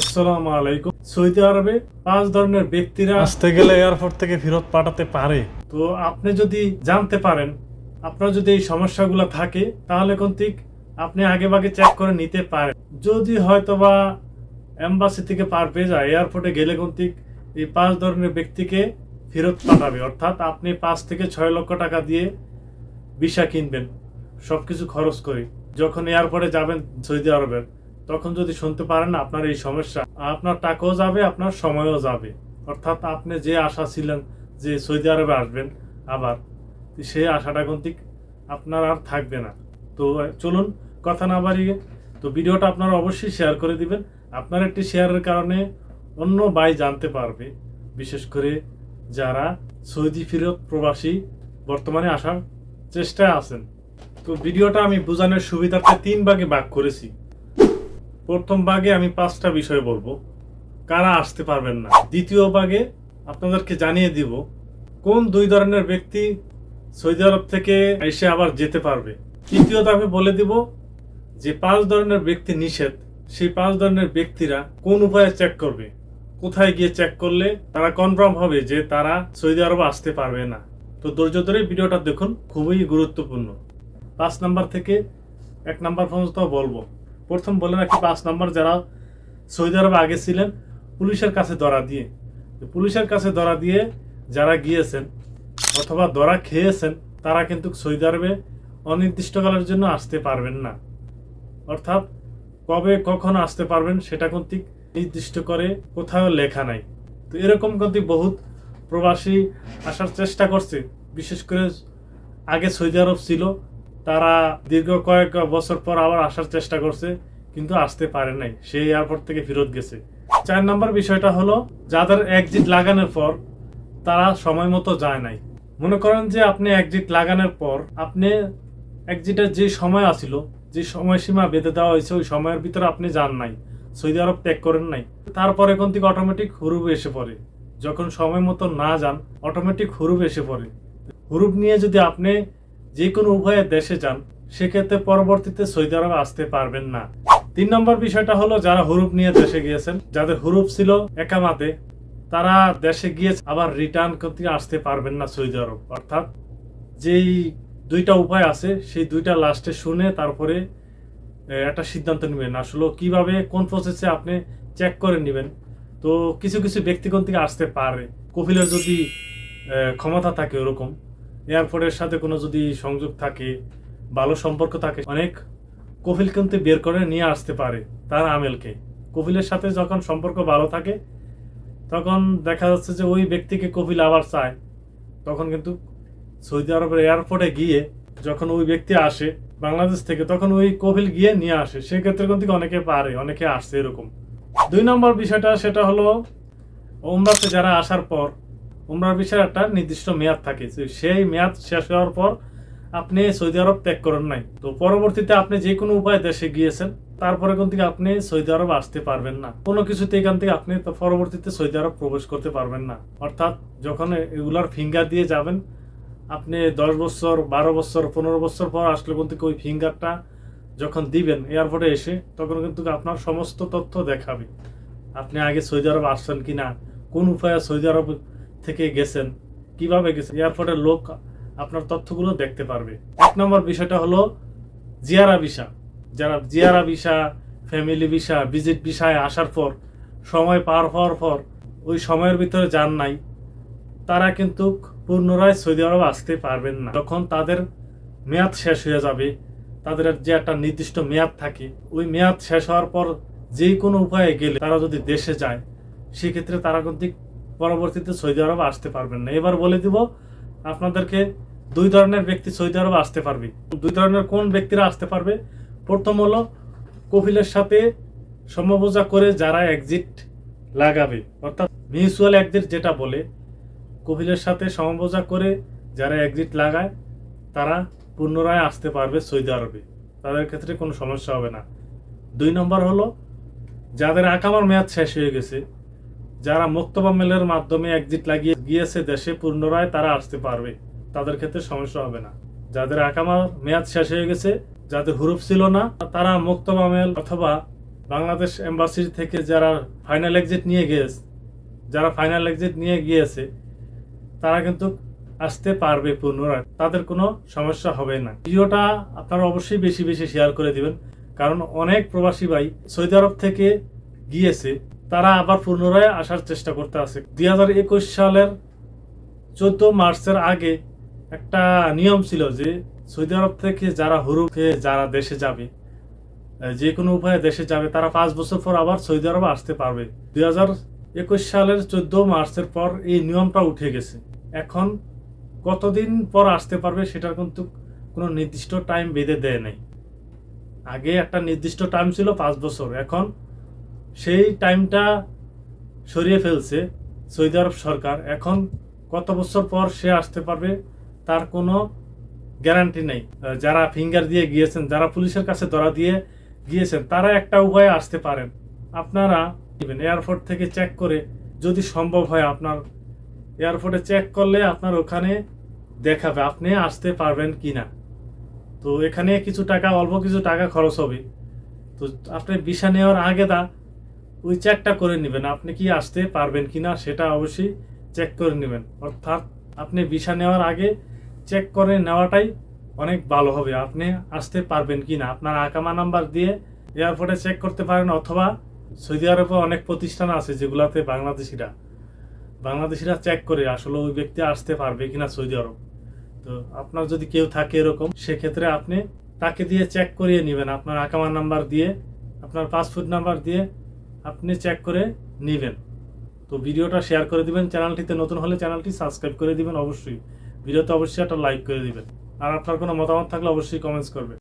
আসসালামু আলাইকুম। সৌদি আরবে পাঁচ ধরনের ব্যক্তিরা আসতে গেলে এয়ারপোর্ট থেকে ফেরত পাঠাতে পারে। তো আপনি যদি জানতে পারেন আপনার যদি এই সমস্যাগুলো থাকে তাহলে কন্তিক আপনি আগে ভাগে চেক করে নিতে পারেন। যদি হয়তোবা এম্বাসি থেকে পার পেয়ে যায় এয়ারপোর্টে গেলে কন্তিক এই পাঁচ ধরনের ব্যক্তিকে ফেরত পাঠাবে। অর্থাৎ আপনি পাঁচ থেকে ছয় লক্ষ টাকা দিয়ে ভিসা কিনবেন সবকিছু খরচ করে। যখন এয়ারপোর্টে যাবেন সৌদি আরবের তখন যদি শুনতে পারেন আপনার এই সমস্যা, আপনার টাকাও যাবে, আপনার সময়ও যাবে। অর্থাৎ আপনি যে আশা ছিলেন যে সৌদি আরবে আসবেন আবার, সেই আশাটা কন্তিক আপনার আর থাকবে না। তো চলুন কথা না বাড়িয়ে, তো ভিডিওটা আপনারা অবশ্যই শেয়ার করে দিবেন। আপনার একটি শেয়ারের কারণে অন্য বাই জানতে পারবে, বিশেষ করে যারা সৌদি ফিরত প্রবাসী বর্তমানে আসার চেষ্টায় আছেন। তো ভিডিওটা আমি বোঝানোর সুবিধার্থে তিন ভাগে ভাগ করেছি। প্রথম ভাগে আমি পাঁচটা বিষয় বলব। কারা আসতে পারবেন না? দ্বিতীয় ভাগে আপনাদেরকে জানিয়ে দিব, কোন দুই ধরনের ব্যক্তি সৌদি আরব থেকে এসে আবার যেতে পারবে? তৃতীয় ধাপে বলে দিব যে, পাঁচ ধরনের ব্যক্তি নিষেধ, সেই পাঁচ ধরনের ব্যক্তিরা কোন উপায়ে চেক করবে? কোথায় গিয়ে চেক করলে তারা কনফার্ম হবে যে তারা সৌদি আরব আসতে পারবে না? তো ধৈর্য ধরে ভিডিওটা দেখুন, খুবই গুরুত্বপূর্ণ। পাঁচ নাম্বার থেকে এক নাম্বার পর্যন্ত বলব প্রথম বলে রাখি পাঁচ নম্বর যারা সৌদি আরবে আগে ছিলেন, পুলিশের কাছে ধরা দিয়ে। পুলিশের কাছে ধরা দিয়ে যারা গিয়েছেন অথবা ধরা খেয়েছেন, তারা কিন্তু সৌদি আরবে অনির্দিষ্টকালের জন্য আসতে পারবেন না। অর্থাৎ কবে কখন আসতে পারবেন সেটা কিন্তু নির্দিষ্ট করে কোথাও লেখা নাই। তো এরকম কিন্তু বহুত প্রবাসী আসার চেষ্টা করছে, বিশেষ করে আগে সৌদি আরব ছিল তারা দীর্ঘ কয়েক বছর পর আবার আসার চেষ্টা করছে, কিন্তু আসতে পারে নাই। সেই এয়ারপোর্ট থেকে ফেরত গেছে। চার নম্বর বিষয়টা হলো, যাদের একজিট লাগানোর পর তারা সময় মতো যায় নাই। মনে করেন যে আপনি একজিট লাগানোর পর আপনি একজিটের যে সময় আসিল যে সময়সীমা বেঁধে দেওয়া হয়েছে, ওই সময়ের ভিতরে আপনি যান নাই। সৌদি আরব ত্যাগ করেন নাই। তারপরে কোন থেকে অটোমেটিক হুরুব এসে পড়ে। যখন সময় মতো না যান অটোমেটিক হুরুব এসে পড়ে। হুরুপ নিয়ে যদি আপনি যে কোনো উভয়ে দেশে যান, সেক্ষেত্রে পরবর্তীতে সৌদি আরবে আসতে পারবেন না। তিন নম্বর বিষয়টা হলো, যারা হুরুপ নিয়ে দেশে গিয়েছেন, যাদের হুরুপ ছিল একামাতে, তারা দেশে গিয়ে আবার রিটার্ন করতে আসতে পারবেন না সৌদি আরব। অর্থাৎ যেই দুইটা উপায় আছে, সেই দুইটা লাস্টে শুনে তারপরে একটা সিদ্ধান্ত নেবেন। আসলে কীভাবে, কোন প্রসেসে আপনি চেক করে নেবেন। তো কিছু কিছু ব্যক্তিগণ থেকে আসতে পারে। কপিলের যদি ক্ষমতা থাকে ওরকম এয়ারপোর্টের সাথে কোনো যদি সংযোগ থাকে, ভালো সম্পর্ক থাকে, অনেক কপিল কিন্তু বের করে নিয়ে আসতে পারে তার আমেলকে। কপিলের সাথে যখন সম্পর্ক ভালো থাকে, তখন দেখা যাচ্ছে যে ওই ব্যক্তিকে কপিল আবার চায়। তখন কিন্তু সৌদি আরবের এয়ারপোর্টে গিয়ে যখন ওই ব্যক্তি আসে বাংলাদেশ থেকে, তখন ওই কপিল গিয়ে নিয়ে আসে। সেক্ষেত্রে কিন্তু অনেকে পারে, অনেকে আসছে এরকম। দুই নম্বর বিষয়টা, সেটা হলো ওমরাতে যারা আসার পর উমরার বিষয়ে একটা নির্দিষ্ট মেয়াদ থাকে। সেই মেয়াদ শেষ হওয়ার পর আপনি সৌদি আরব ত্যাগ করেন নাই। তো পরবর্তীতে আপনি যে কোনো উপায়ে দেশে গিয়েছেন, তারপরে কোন থেকে আপনি সৌদি আরব আসতে পারবেন না। কোনো কিছুতে এখান থেকে আপনি পরবর্তীতে সৌদি আরব প্রবেশ করতে পারবেন না। অর্থাৎ যখন এগুলার ফিঙ্গার দিয়ে যাবেন, আপনি দশ বছর, বারো বছর, পনেরো বছর পর আসলে কোন থেকে ওই ফিঙ্গারটা যখন দিবেন এয়ারপোর্টে এসে, তখন কিন্তু আপনার সমস্ত তথ্য দেখাবে। আপনি আগে সৌদি আরব আসছেন কি না কোন উপায়ে সৌদি আরব থেকে গেছেন, কীভাবে গেছেন, এয়ারপোর্টের লোক আপনার তথ্যগুলো দেখতে পারবে। এক নম্বর বিষয়টা হলো জিয়ারা ভিসা। যারা জিয়ারা ভিসা, ফ্যামিলি ভিসা, ভিজিট ভিসায় আসার পর, সময় পার হওয়ার পর, ওই সময়ের ভিতরে যান নাই, তারা কিন্তু পুনরায় সৌদি আরব আসতে পারবেন না। যখন তাদের মেয়াদ শেষ হয়ে যাবে, তাদের যে একটা নির্দিষ্ট মেয়াদ থাকে, ওই মেয়াদ শেষ হওয়ার পর যে কোনো উপায়ে গেলে তারা যদি দেশে যায়, সেক্ষেত্রে তারা কিন্তু পরবর্তীতে সৌদি আরব আসতে পারবেন না। এবার বলে দিব, আপনাদেরকে দুই ধরনের ব্যক্তি সৌদি আরব আসতে পারবে। দুই ধরনের কোন ব্যক্তিরা আসতে পারবে? প্রথম হলো কপিলের সাথে সমবোজা করে যারা এক্সিট লাগাবে। অর্থাৎ মিউচুয়াল এক্সিট যেটা বলে, কপিলের সাথে সমবোজা করে যারা এক্সিট লাগায়, তারা পুনরায় আসতে পারবে সৌদি আরবে। তাদের ক্ষেত্রে কোনো সমস্যা হবে না। দুই নম্বর হলো, যাদের আকামার মেয়াদ শেষ হয়ে গেছে যারা মোক্তবা মেলের মাধ্যমে একজিট লাগিয়ে গিয়েছে দেশে, পুনরায় তারা আসতে পারবে। তাদের ক্ষেত্রে সমস্যা হবে না। যাদের আকামার মেয়াদ শেষ হয়ে গেছে, যাদের হুরুপ ছিল না, তারা মুক্তবা মেল অথবা বাংলাদেশ এম্বাসি থেকে যারা ফাইনাল এক্সিট নিয়ে গিয়েছে যারা ফাইনাল এক্সিট নিয়ে গিয়েছে, তারা কিন্তু আসতে পারবে পুনরায়। তাদের কোনো সমস্যা হবে না। ভিডিওটা আপনারা অবশ্যই বেশি বেশি শেয়ার করে দিবেন, কারণ অনেক প্রবাসী ভাই সৌদি আরব থেকে গিয়েছে তারা আবার পুনরায় আসার চেষ্টা করতে আছে। দুই হাজার একুশ সালের চোদ্দ মার্চের আগে একটা নিয়ম ছিল যে সৌদি আরব থেকে যারা হুরুকে যারা দেশে যাবে যে কোনো উপায়ে দেশে যাবে, তারা পাঁচ বছর পর আবার সৌদি আরবে আসতে পারবে। দুই হাজার একুশ সালের চোদ্দ মার্চের পর এই নিয়মটা উঠে গেছে। এখন কতদিন পর আসতে পারবে সেটার কিন্তু কোনো নির্দিষ্ট টাইম বেঁধে দেয় নাই। আগে একটা নির্দিষ্ট টাইম ছিল পাঁচ বছর, এখন সেই টাইমটা সরিয়ে ফেলছে সৌদি আরব সরকার। এখন কত বছর পর সে আসতে পারবে তার কোনো গ্যারান্টি নেই। যারা ফিঙ্গার দিয়ে গিয়েছেন, যারা পুলিশের কাছে ধরা দিয়ে গিয়েছেন, তারা একটা উপায়ে আসতে পারেন। আপনারা এয়ারপোর্ট থেকে চেক করে যদি সম্ভব হয় আপনার এয়ারপোর্টে চেক করলে আপনার ওখানে দেখাবে আপনি আসতে পারবেন কি না তো এখানে কিছু টাকা, অল্প কিছু টাকা খরচ হবে। তো আপনি ভিসা নেওয়ার আগে দা ওই চেকটা করে নেবেন। আপনি কি আসতে পারবেন কি না সেটা অবশ্যই চেক করে নেবেন। অর্থাৎ আপনি ভিসা নেওয়ার আগে চেক করে নেওয়াটাই অনেক ভালো হবে। আপনি আসতে পারবেন কি না আপনার আকামা নাম্বার দিয়ে এয়ারপোর্টে চেক করতে পারেন অথবা সৌদি আরবে অনেক প্রতিষ্ঠান আছে যেগুলাতে বাংলাদেশিরা বাংলাদেশিরা চেক করে আসলে ওই ব্যক্তি আসতে পারবে কিনা সৌদি আরব। তো আপনার যদি কেউ থাকে এরকম, সেক্ষেত্রে আপনি তাকে দিয়ে চেক করিয়ে নেবেন। আপনার আকামা নাম্বার দিয়ে, আপনার পাসপোর্ট নাম্বার দিয়ে আপনি চেক করে নেবেন। তো ভিডিওটা শেয়ার করে দিবেন চ্যানেলটিতে নতুন হলে চ্যানেলটি সাবস্ক্রাইব করে দিবেন অবশ্যই। ভিডিওতে অবশ্যই একটা লাইক করে দিবেন। আর আপনার কোনো মতামত থাকলে অবশ্যই কমেন্টস করবেন।